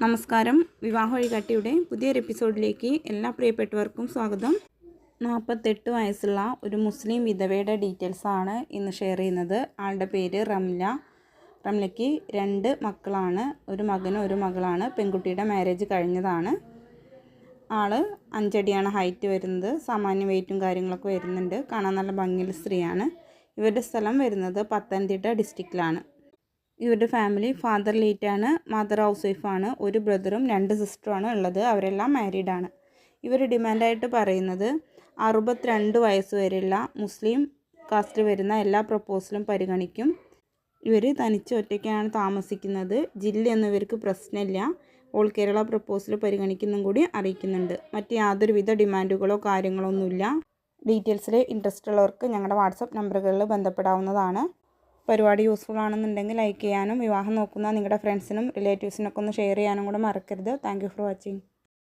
നമസ്കാരം. വിവാഹ വഴികാട്ടിയുടെ പുതിയൊരു എപ്പിസോഡിലേക്ക് എല്ലാ പ്രിയപ്പെട്ടവർക്കും സ്വാഗതം. നാൽപ്പത്തെട്ട് വയസ്സുള്ള ഒരു മുസ്ലിം വിധവയുടെ ഡീറ്റെയിൽസാണ് ഇന്ന് ഷെയർ ചെയ്യുന്നത്. ആളുടെ പേര് റംല. റംലയ്ക്ക് രണ്ട് മക്കളാണ്. ഒരു മകനും ഒരു മകളാണ്. പെൺകുട്ടിയുടെ മാരേജ് കഴിഞ്ഞതാണ്. ആൾ അഞ്ചടിയാണ് ഹൈറ്റ് വരുന്നത്. സാമാന്യ വെയിറ്റും കാര്യങ്ങളൊക്കെ വരുന്നുണ്ട്. കാണാൻ നല്ല ഭംഗിയുള്ള സ്ത്രീയാണ്. ഇവരുടെ സ്ഥലം വരുന്നത് പത്തനംതിട്ട ഡിസ്ട്രിക്റ്റിലാണ് ഇവരുടെ ഫാമിലി ഫാദർ ലീറ്റാണ് മദർ ഹൗസ് വൈഫാണ് ഒരു ബ്രദറും രണ്ട് സിസ്റ്ററുമാണ് ഉള്ളത്. അവരെല്ലാം മാരീഡാണ് ഇവർ ഡിമാൻഡായിട്ട് പറയുന്നത് അറുപത്തിരണ്ട് വയസ്സ് വരെയുള്ള മുസ്ലിം കാസ്റ്റ് വരുന്ന എല്ലാ പ്രപ്പോസലും പരിഗണിക്കും. ഇവർ തനിച്ച് ഒറ്റയ്ക്കാണ് താമസിക്കുന്നത്. ജില്ല ഇവർക്ക് പ്രശ്നമില്ല. ഓൾ കേരള പ്രപ്പോസൽ പരിഗണിക്കുന്നും കൂടി അറിയിക്കുന്നുണ്ട്. മറ്റ് യാതൊരുവിധ ഡിമാൻഡുകളോ കാര്യങ്ങളോ ഒന്നുമില്ല. ഡീറ്റെയിൽസിൽ ഇൻട്രസ്റ്റ് ഉള്ളവർക്ക് ഞങ്ങളുടെ വാട്സപ്പ് നമ്പറുകളിൽ ബന്ധപ്പെടാവുന്നതാണ്. പരിപാടി യൂസ്ഫുൾ ആണെന്നുണ്ടെങ്കിൽ ലൈക്ക് ചെയ്യാനും വിവാഹം നോക്കുന്ന നിങ്ങളുടെ ഫ്രണ്ട്സിനും റിലേറ്റീവ്സിനൊക്കെ ഒന്ന് ഷെയർ ചെയ്യാനും കൂടെ മറക്കരുത്. Thank for watching